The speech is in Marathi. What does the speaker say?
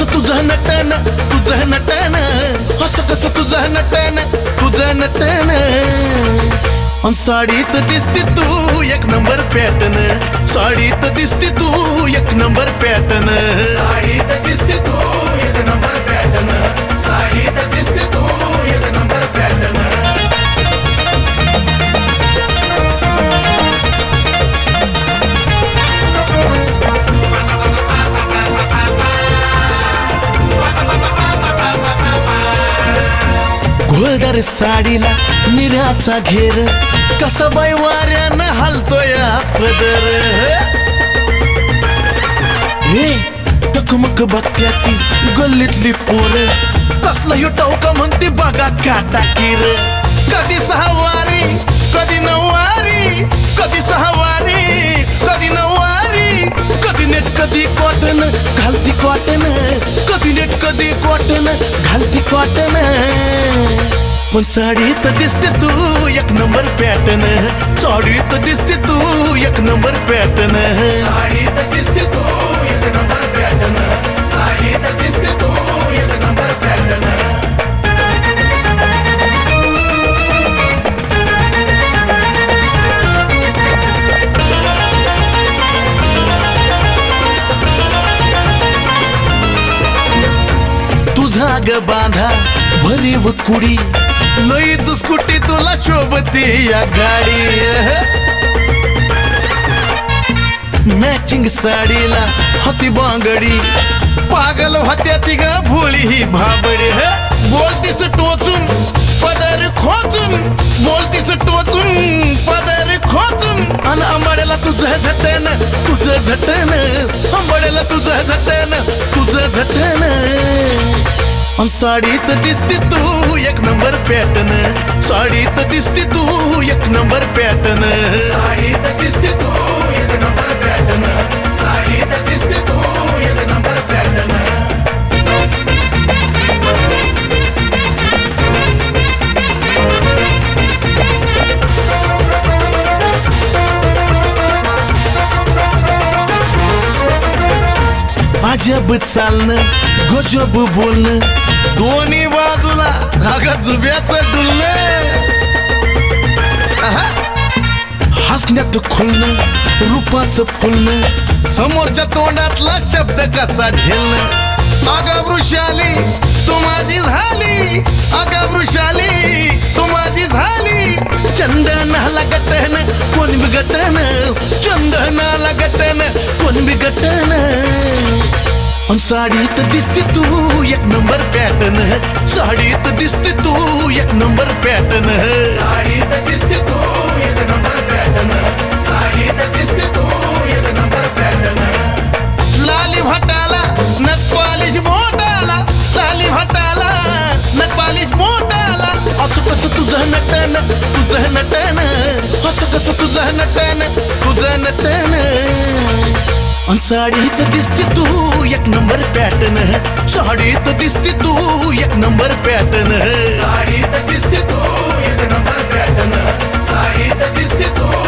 नटन तुझं नटन? असं कसं तुझं नटन तुझं नटन? साडीत दिसते तू एक नंबर पॅटर्न. साडीत दिसते तू एक नंबर पॅटर्न. साडीत दिसते तू एक नंबर घोळदार साडीला निराचा घेर. कसा बाय वाऱ्यानं हलतोय हा पदर हे टकमक बघत्या ती गल्लीतली पोर. कसलं यो टवका म्हणते बघा काटा किर. कधी सहावारी कधी नऊवारी कधी सहावारी कधी नऊवारी कधी नेट कधी कॉटन घालती कॉटन कधी कधी कॉटन, घालती कॉटन पण साडीत दिसते तू एक नंबर पॅटर्न साडीत दिसते तू एक नंबर पॅटर्न साडीत दिसते तुझा ग बांधा भरीव कुडी. लईच स्कूटी तुला शोभते या गाडी. मॅचिंग साडीला होती बांगडी. पागल होत्या ती ग भोळी ही भाबडी. बोलतीस टोचून पदर खोचून. बोलतीस टोचून पदर खोचून. अन आंबाड्याला तुझं झटन तुझं झटन. आंबाड्याला तुझं झटन तुझं झटन. अन साडीत दिसते तू एक नंबर पॅटर्न साडीत दिसते तू एक नंबर पॅटर्न साडीत दिसते तू एक नंबर पॅटर्न साडीत दिसते तू एक नंबर पॅटर्न अजब चालणं. गजब बोलणं. दोन्ही बाजूला अगं जुब्याचं डुलणं. हसण्यात खुलणं रूपाचं फुलणं समोरच्या तोंडातला शब्द कसा झेलणं. आगा वृषाली तू माझी झाली. आगा वृषाली तू माझी झाली. चंदनाला गटन कोण बिगटन चंदनाला गटन कोण बिगटन अन साडीत दिसते तू एक नंबर पॅटर्न साडीत दिसते तू एक नंबर पॅटर्न साडीत दिसते तू एक नंबर पॅटर्न साडीत दिसते तू एक नंबर पॅटर्न लाली भटाला नकपालिश मोठाला लाली भटाला नकपालिश मोठाला असं कसं तुझं नटन तुझं नटन. असं कसं तुझं नटन तुझं नटन. पण साडीत दिसते तू एक नंबर पॅटर्न साडीत दिसते तू एक नंबर पॅटर्न साडीत दिसते तू एक नंबर पॅटर्न साडीत दिसते तू